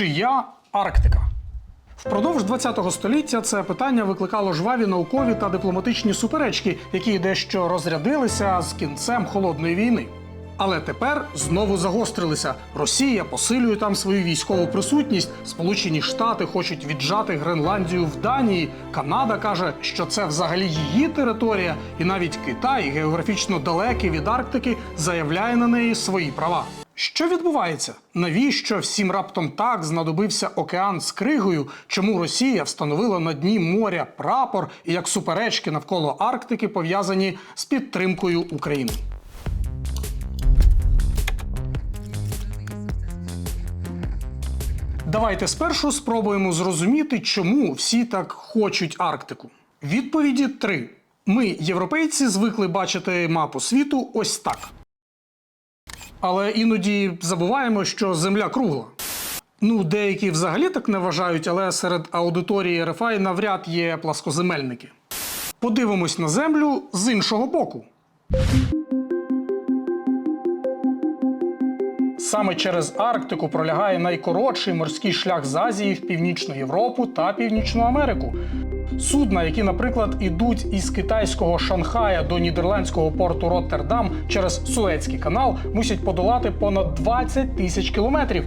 Чия Арктика? Впродовж ХХ століття це питання викликало жваві наукові та дипломатичні суперечки, які дещо розрядилися з кінцем холодної війни. Але тепер знову загострилися. Росія посилює там свою військову присутність. Сполучені Штати хочуть віджати Гренландію в Данії. Канада каже, що це взагалі її територія, і навіть Китай, географічно далекий від Арктики, заявляє на неї свої права. Що відбувається? Навіщо всім раптом так знадобився океан з кригою? Чому Росія встановила на дні моря прапор і як суперечки навколо Арктики пов'язані з підтримкою України? Давайте спершу спробуємо зрозуміти, чому всі так хочуть Арктику. Відповіді три: ми, європейці, звикли бачити мапу світу ось так. Але іноді забуваємо, що Земля кругла. Ну, деякі взагалі так не вважають, але серед аудиторії РФА навряд є пласкоземельники. Подивимось на землю з іншого боку. Саме через Арктику пролягає найкоротший морський шлях з Азії в Північну Європу та Північну Америку. Судна, які, наприклад, ідуть із китайського Шанхая до нідерландського порту Роттердам через Суецький канал, мусять подолати понад 20 тисяч кілометрів.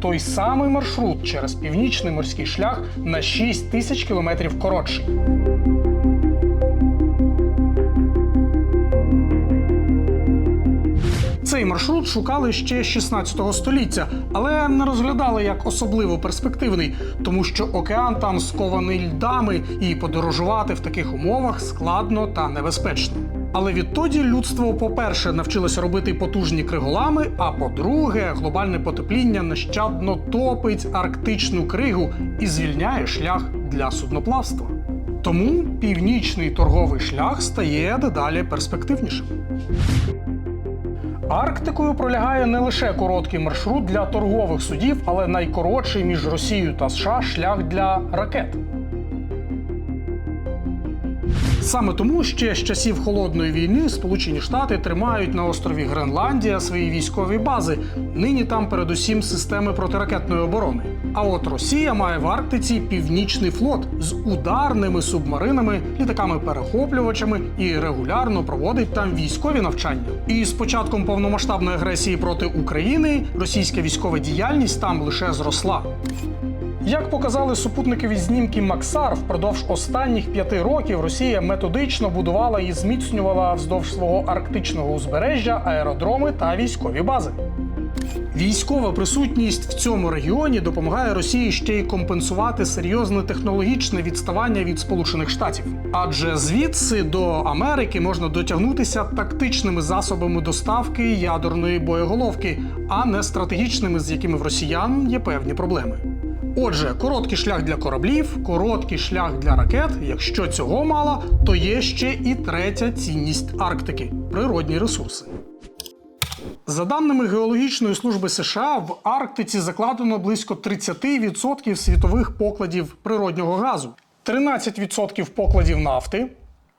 Той самий маршрут через північний морський шлях на 6 тисяч кілометрів коротший. Цей маршрут шукали ще 16 століття, але не розглядали як особливо перспективний, тому що океан там скований льдами, і подорожувати в таких умовах складно та небезпечно. Але відтоді людство, по-перше, навчилося робити потужні криголами, а по-друге, глобальне потепління нещадно топить арктичну кригу і звільняє шлях для судноплавства. Тому північний торговий шлях стає дедалі перспективнішим. Арктикою пролягає не лише короткий маршрут для торгових судів, але найкоротший між Росією та США шлях для ракет. Саме тому ще з часів холодної війни Сполучені Штати тримають на острові Гренландія свої військові бази. Нині там передусім системи протиракетної оборони. А от Росія має в Арктиці північний флот з ударними субмаринами, літаками-перехоплювачами і регулярно проводить там військові навчання. І з початком повномасштабної агресії проти України російська військова діяльність там лише зросла. Як показали супутникові знімки Максар, впродовж останніх п'яти років Росія методично будувала і зміцнювала вздовж свого арктичного узбережжя аеродроми та військові бази. Військова присутність в цьому регіоні допомагає Росії ще й компенсувати серйозне технологічне відставання від Сполучених Штатів. Адже звідси до Америки можна дотягнутися тактичними засобами доставки ядерної боєголовки, а не стратегічними, з якими в росіян є певні проблеми. Отже, короткий шлях для кораблів, короткий шлях для ракет. Якщо цього мало, то є ще і третя цінність Арктики природні ресурси. За даними Геологічної служби США, в Арктиці закладено близько 30% світових покладів природнього газу, 13% покладів нафти,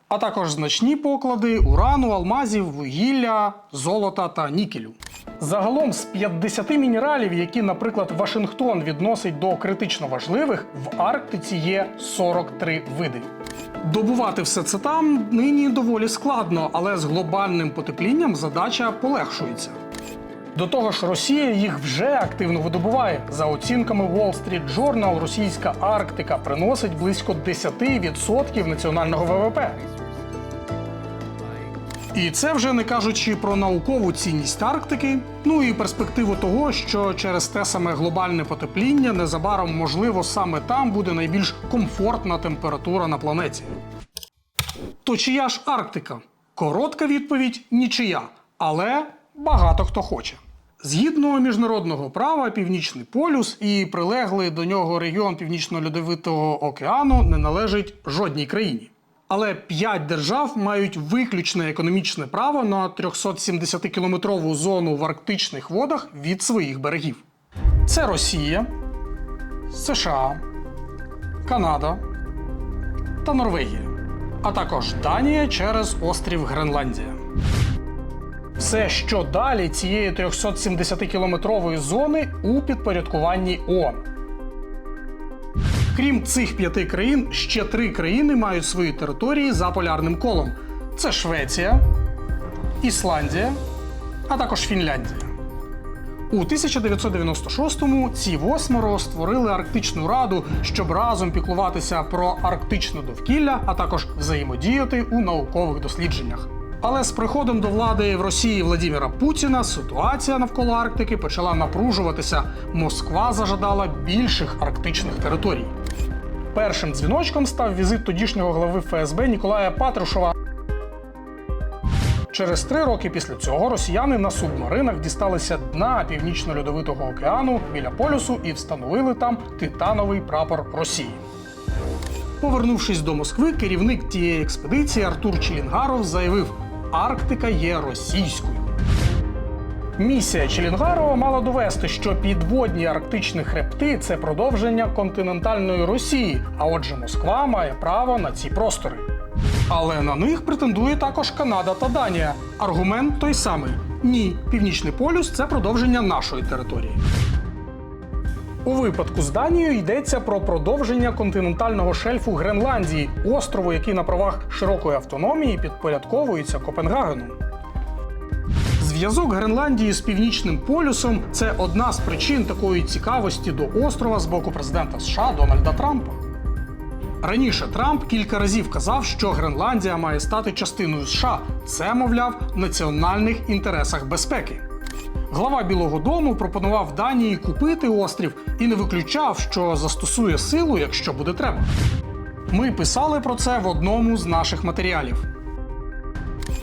а також значні поклади урану, алмазів, вугілля, золота та нікелю. Загалом з 50 мінералів, які, наприклад, Вашингтон відносить до критично важливих, в Арктиці є 43 види. Добувати все це там нині доволі складно, але з глобальним потеплінням задача полегшується. До того ж, Росія їх вже активно видобуває. За оцінками Wall Street Journal, російська Арктика приносить близько 10% національного ВВП. І це вже не кажучи про наукову цінність Арктики, ну і перспективу того, що через те саме глобальне потепління незабаром, можливо, саме там буде найбільш комфортна температура на планеті. То чия ж Арктика? Коротка відповідь нічия, але багато хто хоче. Згідно міжнародного права, Північний полюс і прилеглий до нього регіон Північно-Льодовитого океану не належить жодній країні. Але п'ять держав мають виключне економічне право на 370-кілометрову зону в арктичних водах від своїх берегів. Це Росія, США, Канада та Норвегія, а також Данія через острів Гренландія. Все, що далі цієї 370-кілометрової зони у підпорядкуванні ООН. Крім цих п'яти країн, ще три країни мають свої території за полярним колом: це Швеція, Ісландія, а також Фінляндія. У 1996-му ці восьмеро створили Арктичну раду, щоб разом піклуватися про арктичне довкілля, а також взаємодіяти у наукових дослідженнях. Але з приходом до влади в Росії Владіміра Путіна ситуація навколо Арктики почала напружуватися. Москва зажадала більших арктичних територій. Першим дзвіночком став візит тодішнього глави ФСБ Ніколая Патрушева Через три роки після цього росіяни на субмаринах дісталися дна північно-льодовитого океану біля полюсу і встановили там титановий прапор Росії. Повернувшись до Москви, керівник тієї експедиції Артур Челінгаров заявив: Арктика є російською. Місія Челінгарова мала довести, що підводні арктичні хребти це продовження континентальної Росії, а отже, Москва має право на ці простори. Але на них претендує також Канада та Данія. Аргумент той самий: ні, північний полюс це продовження нашої території. У випадку з Данією йдеться про продовження континентального шельфу Гренландії, острову, який на правах широкої автономії підпорядковується Копенгагену. Зв'язок Гренландії з північним полюсом це одна з причин такої цікавості до острова з боку президента США Дональда Трампа. Раніше Трамп кілька разів казав, що Гренландія має стати частиною США. Це, мовляв, в національних інтересах безпеки. Глава Білого Дому пропонував Данії купити острів і не виключав, що застосує силу, якщо буде треба. Ми писали про це в одному з наших матеріалів.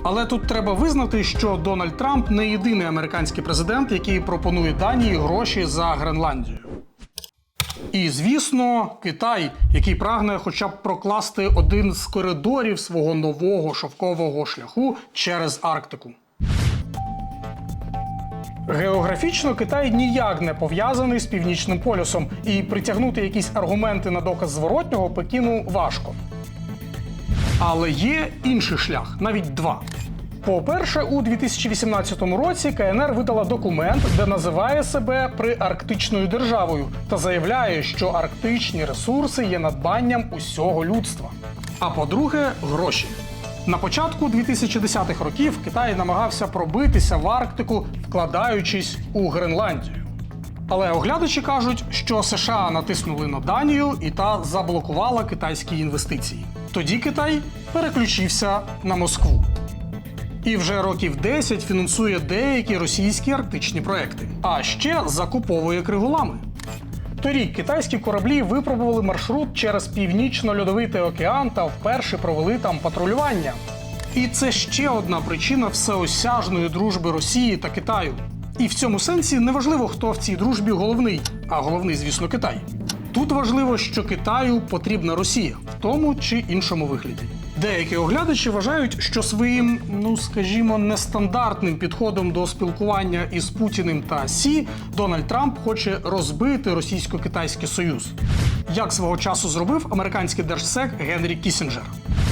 Але тут треба визнати, що Дональд Трамп не єдиний американський президент, який пропонує Данії гроші за Гренландію. І звісно, Китай, який прагне хоча б прокласти один з коридорів свого нового шовкового шляху через Арктику. Географічно Китай ніяк не пов'язаний з північним полюсом, і притягнути якісь аргументи на доказ зворотнього Пекіну важко. Але є інший шлях, навіть два. По-перше, у 2018 році КНР видала документ, де називає себе приарктичною державою та заявляє, що арктичні ресурси є надбанням усього людства. А по-друге, гроші. На початку 2010-х років Китай намагався пробитися в Арктику, вкладаючись у Гренландію. Але оглядачі кажуть, що США натиснули на Данію і та заблокувала китайські інвестиції. Тоді Китай переключився на Москву. І вже років 10 фінансує деякі російські арктичні проекти, а ще закуповує криголами. Торік китайські кораблі випробували маршрут через північно-льодовитий океан та вперше провели там патрулювання. І це ще одна причина всеосяжної дружби Росії та Китаю. І в цьому сенсі неважливо, хто в цій дружбі головний, а головний, звісно, Китай. Тут важливо, що Китаю потрібна Росія в тому чи іншому вигляді. Деякі оглядачі вважають, що своїм, ну скажімо, нестандартним підходом до спілкування із Путіним та Сі Дональд Трамп хоче розбити російсько-китайський союз, як свого часу зробив американський держсек Генрі Кісінджер.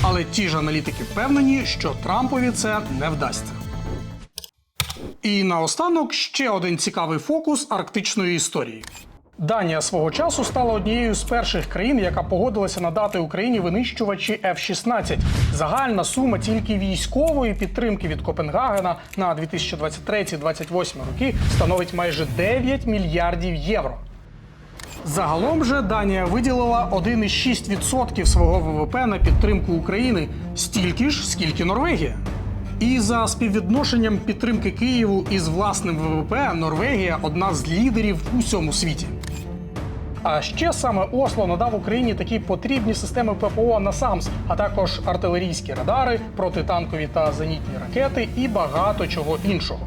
Але ті ж аналітики впевнені, що Трампові це не вдасться. І наостанок ще один цікавий фокус арктичної історії. Данія свого часу стала однією з перших країн, яка погодилася надати Україні винищувачі F-16. Загальна сума тільки військової підтримки від Копенгагена на 2023-2028 роки становить майже 9 мільярдів євро. Загалом же Данія виділила 1,6% свого ВВП на підтримку України, стільки ж, скільки Норвегія. І за співвідношенням підтримки Києву із власним ВВП Норвегія одна з лідерів у всьому світі. А ще саме Осло надав Україні такі потрібні системи ППО «Насамс», а також артилерійські радари, протитанкові та зенітні ракети і багато чого іншого.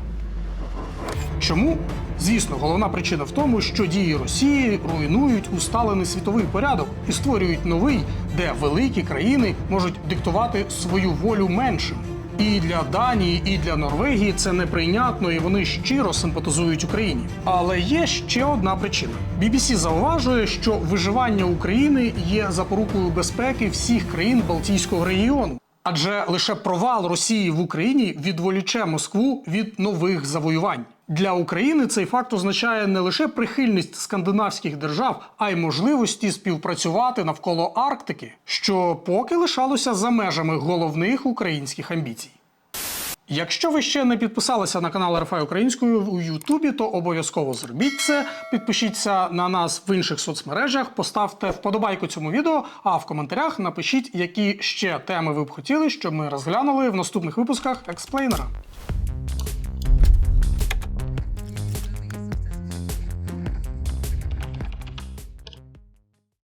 Чому? Звісно, головна причина в тому, що дії Росії руйнують усталений світовий порядок і створюють новий, де великі країни можуть диктувати свою волю меншим. І для Данії, і для Норвегії це неприйнятно, і вони щиро симпатизують Україні. Але є ще одна причина: BBC зауважує, що виживання України є запорукою безпеки всіх країн Балтійського регіону. Адже лише провал Росії в Україні відволіче Москву від нових завоювань. Для України цей факт означає не лише прихильність скандинавських держав, а й можливості співпрацювати навколо Арктики, що поки лишалося за межами головних українських амбіцій. Якщо ви ще не підписалися на канал РФА Українською у Ютубі, то обов'язково зробіть це. Підпишіться на нас в інших соцмережах, поставте вподобайку цьому відео, а в коментарях напишіть, які ще теми ви б хотіли, щоб ми розглянули в наступних випусках експлейнера.